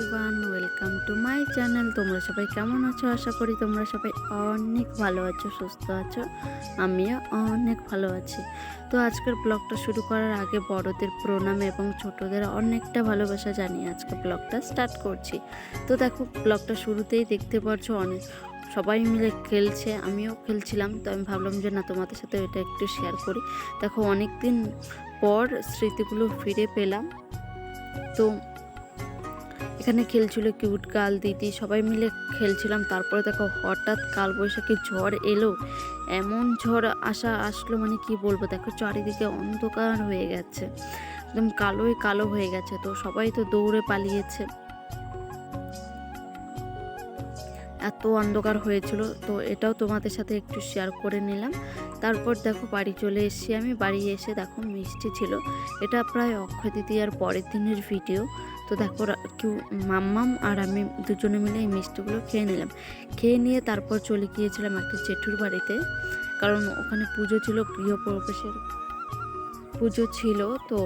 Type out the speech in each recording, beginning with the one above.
Everyone welcome to my channel তোমরা সবাই কেমন আছো? আশা করি তোমরা সবাই অনেক ভালো আছো, সুস্থ আছো। আমিও অনেক ভালো আছি। তো আজকের ব্লগটা শুরু করার আগে বড়দের প্রণাম এবং ছোটদের অনেকটা ভালোবাসা জানিয়ে আজকে ব্লগটা স্টার্ট করছি। তো দেখো, ব্লগটা শুরুতেই দেখতে পাচ্ছ অনেক সবাই মিলে খেলছে, আমিও খেলছিলাম। তো আমি ভাবলাম যে না, তোমাদের সাথে এটা একটু শেয়ার করি। দেখো অনেক দিন পর স্মৃতিগুলো ফিরে পেলাম। তো এখানে খেলছিল কিউট গাল, দিদি, সবাই মিলে খেলছিলাম। তারপরে দেখো হঠাৎ কালবৈশাখী ঝড় এলো। এমন ঝড় আসা আসলো মানে কি বলব? দেখো চারিদিকে অন্ধকার হয়ে গেছে। একদম কালোই কালো হয়ে গেছে। তো সবাই তো দৌড়ে পালিয়েছে। এত অন্ধকার হয়েছিল। তো এটাও তোমাদের সাথে একটু শেয়ার করে নিলাম। তারপর দেখো বাড়ি চলে এসেছি আমি। বাড়ি এসে দেখো মিষ্টি ছিল। এটা প্রায় অক্ষয় তৃতীয়ার পরের দিনের ভিডিও তো দেখো কেউ মাম্মাম আর আমি দুজনে মিলে এই মিষ্টিগুলো খেয়ে নিলাম। খেয়ে নিয়ে তারপর চলে গিয়েছিলাম একটা জেঠুর বাড়িতে। কারণ ওখানে পুজো ছিল গৃহপ্রবেশের পুজো ছিল, তো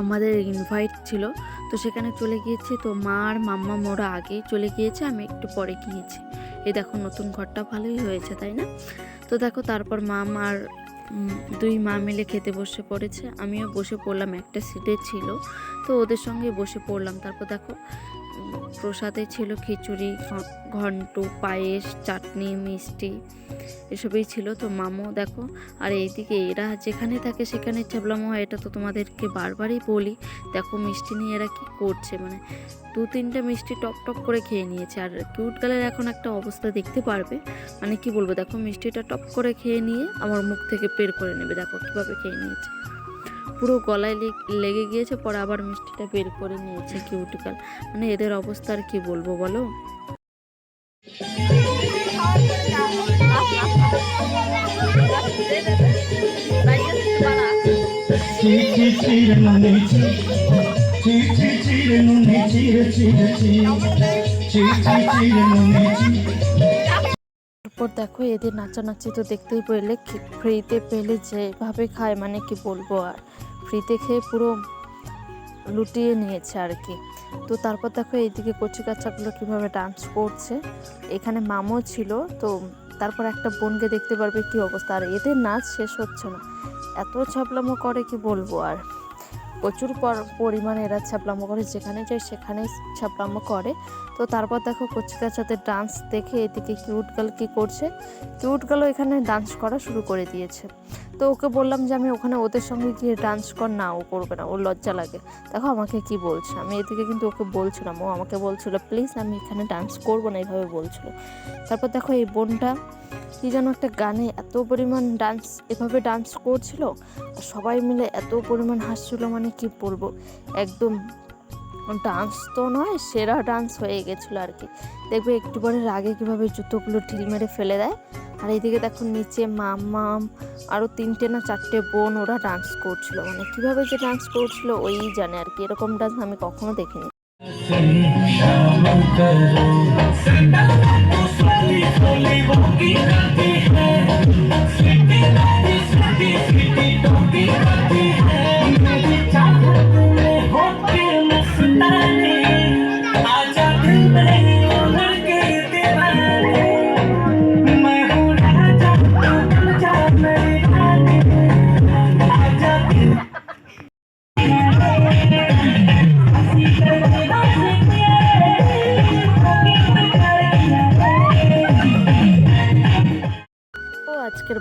আমাদের ইনভাইট ছিল। তো সেখানে চলে গিয়েছি, তো মা আর মাম্মা মোরা আগেই চলে গিয়েছে, আমি একটু পরে গিয়েছি। এই দেখো, নতুন ঘরটা ভালোই হয়েছে, তাই না? তো দেখো, তারপর মা আর দুই মা মিলে খেতে বসে পড়েছে। আমিও বসে পড়লাম, একটা সিটে ছিল। তো ওদের সঙ্গে বসে পড়লাম। তারপর দেখো প্রসাদে ছিল খিচুড়ি ঘন্ট, পায়েস, চাটনি, মিষ্টি, এসবই ছিল। তো মামো, দেখো, আর এইদিকে এরা যেখানে থাকে সেখানে চাবলামো হয়, এটা তো তোমাদেরকে বারবারই বলি। দেখো মিষ্টি নিয়ে এরা কি করছে মানে দু তিনটা মিষ্টি টপ টপ করে খেয়ে নিয়েছে। আর কিউট গালের এখন একটা অবস্থা দেখতে পারবে। মানে কি বলব, দেখো মিষ্টিটা টপ করে খেয়ে নিয়ে আমার মুখ থেকে বের করে নেবে। দেখো কীভাবে খেয়ে নিয়েছে। পুরো গলায় লেগ- গিয়েছে, পরে আবার মিষ্টিটা বের করে নিয়েছে কিউট গাল মানে এদের অবস্থা আর কি বলব বলো? তারপর দেখো এদের নাচানাচি তো দেখতেই পেলে ফ্রিতে পেলে যেভাবে খায় মানে কি বলব আর। ফ্রিতে খেয়ে পুরো লুটিয়ে নিয়েছে আর কি। তো তারপর দেখো এইদিকে কচি কাচ্চাগুলো কীভাবে ডান্স করছে। এখানে মামও ছিল, তো তারপর একটা বোনকে দেখতে পারবে কি অবস্থা। আর এদের নাচ শেষ হচ্ছে না। এত ছাপলামো করে কি বলব আর? প্রচুর পর- পরিমাণে এরা ছাপলামো করে, যেখানে যায় সেখানেই ছাপলামো করে। তো তারপর দেখো কচি কাচাদের ডান্স দেখে এদিকে কিউট গার্ল কী করছে। কিউট গার্লও এখানে ডান্স করা শুরু করে দিয়েছে। তো ওকে বললাম যে, আমি ওখানে ওদের সঙ্গে গিয়ে ডান্স কর। না, ও করবে না, ওর লজ্জা লাগে। দেখো, আমাকে কি বলছে? আমি এদিকে কিন্তু ওকে বলছিলাম। ও আমাকে বলছিল, প্লিজ, আমি এখানে ডান্স করব না। এইভাবে বলছিল। তারপর দেখো, এই বোনটা কি যেন একটা গানে এত পরিমাণ ডান্স এভাবে ডান্স করছিল আর সবাই মিলে এত পরিমাণ হাসছিল মানে কি বলব? একদম ডান্স তো নয়, সেরা ডান্স হয়ে গেছিল আর কি। দেখবে একটু পরে রাগে কীভাবে জুতোগুলো ঢিল মেরে ফেলে দেয়। আর এইদিকে দেখো নিচে মামাম আরও তিনটে না চারটে বোন ওরা ডান্স করছিল। মানে কীভাবে যে ডান্স করছিল ওই জানে আর কি। এরকম ডান্স আমি কখনো দেখিনি। Thank you.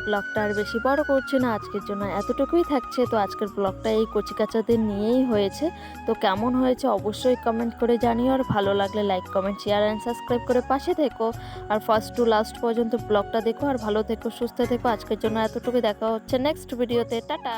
ব্লগটা আর বেশি বড় করছি না, আজকের জন্য এতটুকুই থাকছে। তো আজকের ব্লগটা এই কচিকাচাদের নিয়েই হয়েছে। তো কেমন হয়েছে অবশ্যই কমেন্ট করে জানিও, আর ভালো লাগলে like comment share and subscribe করে পাশে থেকো। আর ফার্স্ট টু লাস্ট পর্যন্ত ব্লগটা দেখো, আর ভালো থেকো, সুস্থ থেকো। আজকের জন্য এতটুকুই, দেখা হচ্ছে নেক্সট ভিডিওতে টাটা